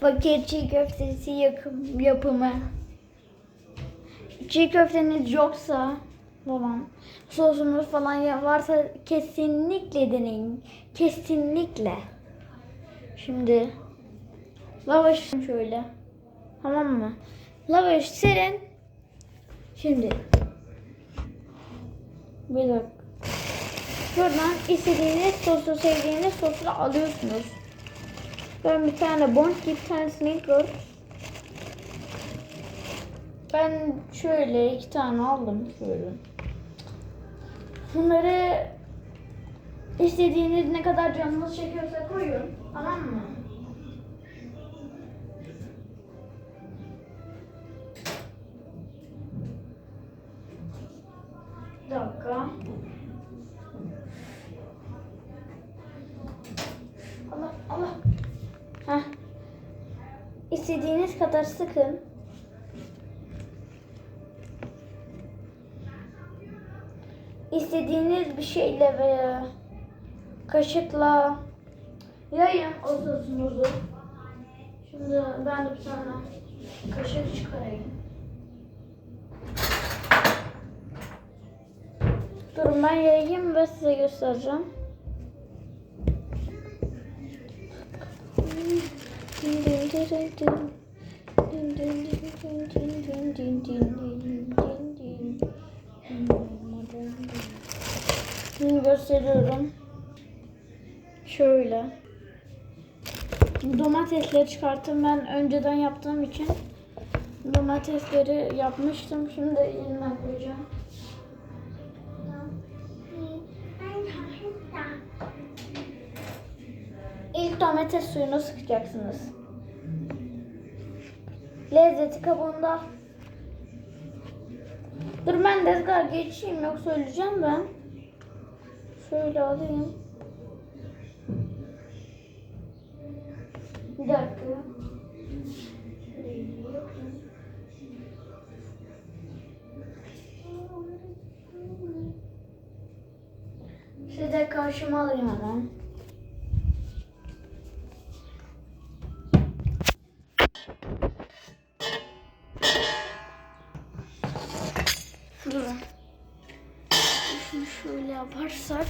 Fakir çiğ köftesi yakım, yapımı. Çiğ köfteniz yoksa babam sosunuz falan varsa kesinlikle deneyin. Kesinlikle. Şimdi lavaş şöyle. Tamam mı? Lavaş serin. Şimdi bir dakika. Şuradan istediğiniz sosu sevdiğiniz sosu alıyorsunuz. Ben bir tane Bounty, bir tane Snickers. Ben şöyle iki tane aldım şöyle. Bunları istediğiniz ne kadar canınız çekiyorsa koyun. Tamam mı? Bir dakika. İstediğiniz kadar sıkın. İstediğiniz bir şeyle veya kaşıkla yayın o sosunuzu. Şimdi ben de bir tane kaşık çıkarayım. Durun ben yayayım ve size göstereceğim. Şimdi gösteriyorum. Şöyle. Domatesleri çıkarttım ben önceden yaptığım için. Domatesleri yapmıştım. Şimdi eline koyacağım. İlk domates suyunu sıkacaksınız. Lezzeti kabuğunda. Dur ben tezgah geçeyim yoksa öleceğim ben. Şöyle alayım. Bir dakika. Size karşıma alayım hemen. Durun. Şunu şöyle yaparsak.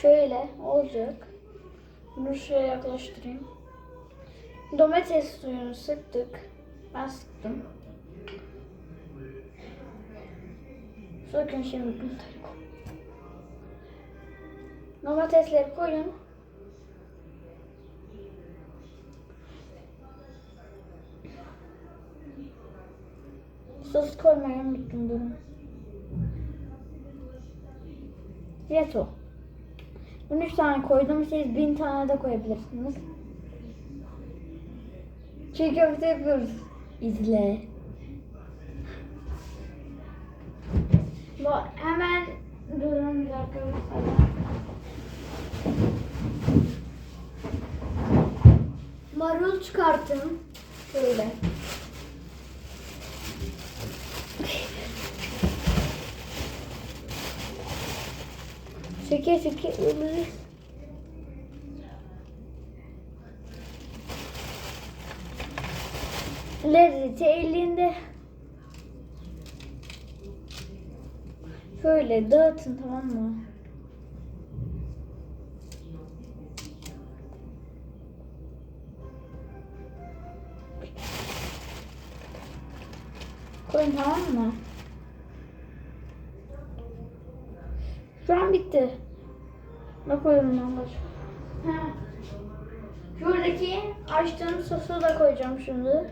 şöyle olacak. Bunu şöyle yaklaştırayım. Domates suyunu sıktık. Ben sıktım. Bakın şimdi bunları koy. Domatesleri koyun. Sos koymayı unuttum durun. Yeto. Ben üç tane koydum. Siz bin tane de koyabilirsiniz. Çiğ köfte yapıyoruz. İzle. Bu hemen durun bir dakika. Marul çıkarttım. Şöyle. Seke seke ölürüz. Lezzeti elinde. Şöyle dağıtın tamam mı? Koyun tamam mı? Şu an bitti. Ne başka? Ha. Şuradaki açtığım sosu da koyacağım şimdi.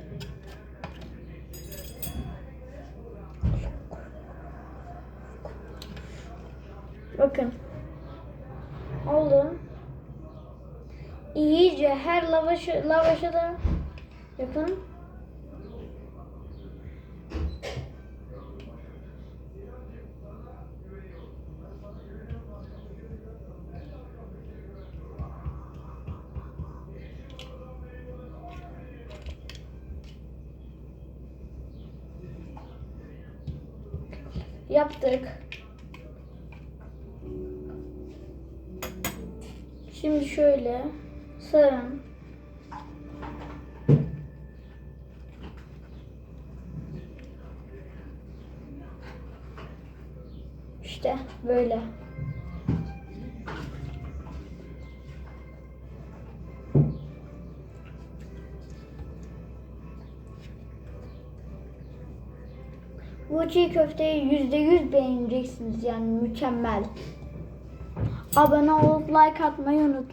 Bakın. Oldu. İyice her lavaşı, lavaşı da yapın. Yaptık. Şimdi şöyle sarın. İşte böyle. Bu çiğ köfteyi yüzde yüz beğeneceksiniz yani mükemmel. Abone olup like atmayı unutmayın.